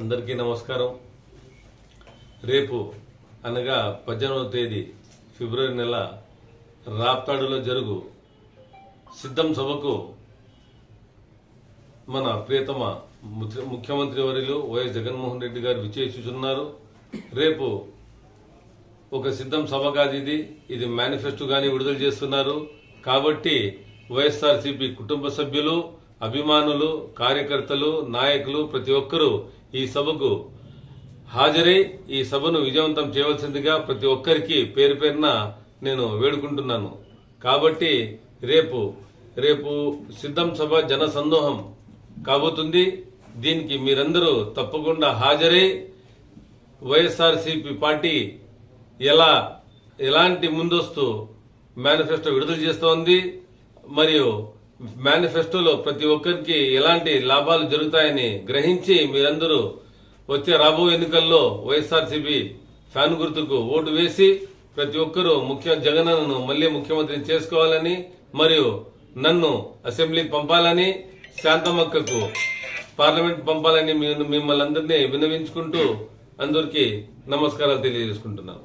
అందరికీ నమస్కారం. రేపు అనగా పద్దెనిమిదవ తేదీ ఫిబ్రవరి నెల రాప్తాడులో జరుగు సిద్ధం సభకు మన ప్రియతమ ముఖ్యమంత్రి వర్యులు వైఎస్ జగన్మోహన్ రెడ్డి గారు విచ్చేస్తున్నారు రేపు ఒక సిద్ధం సభ కాదు ఇది. ఇది మేనిఫెస్టో కానీ విడుదల చేస్తున్నారు. కాబట్టి వైఎస్ఆర్సీపీ కుటుంబ సభ్యులు అభిమానులు కార్యకర్తలు నాయకులు ప్రతి ఒక్కరూ ఈ సభకు హాజరై ఈ సభను విజయవంతం చేయవలసిందిగా ప్రతి ఒక్కరికి పేరు పేరున నేను వేడుకుంటున్నాను. కాబట్టి రేపు రేపు సిద్ధం సభ జన సందోహం కాబోతుంది. దీనికి మీరందరూ తప్పకుండా హాజరై వైఎస్ఆర్సీపీ పార్టీ ఎలా ఎలాంటి ముందస్తు మేనిఫెస్టో విడుదల చేస్తోంది మరియు మేనిఫెస్టోలో ప్రతి ఒక్కరికి ఎలాంటి లాభాలు జరుగుతాయని గ్రహించి మీరందరూ వచ్చే రాబో ఎన్నికల్లో వైఎస్ఆర్సీపీ ఫ్యాన్ గుర్తుకు ఓటు వేసి ప్రతి ఒక్కరూ ముఖ్య జగనన్నను మళ్ళీ ముఖ్యమంత్రిని చేసుకోవాలని మరియు నన్ను అసెంబ్లీకి పంపాలని శాంతమక్కకు పార్లమెంట్ పంపాలని మీ- మిమ్మల్ని అందరినీ వినవించుకుంటూ అందరికీ నమస్కారాలు తెలియజేసుకుంటున్నాను.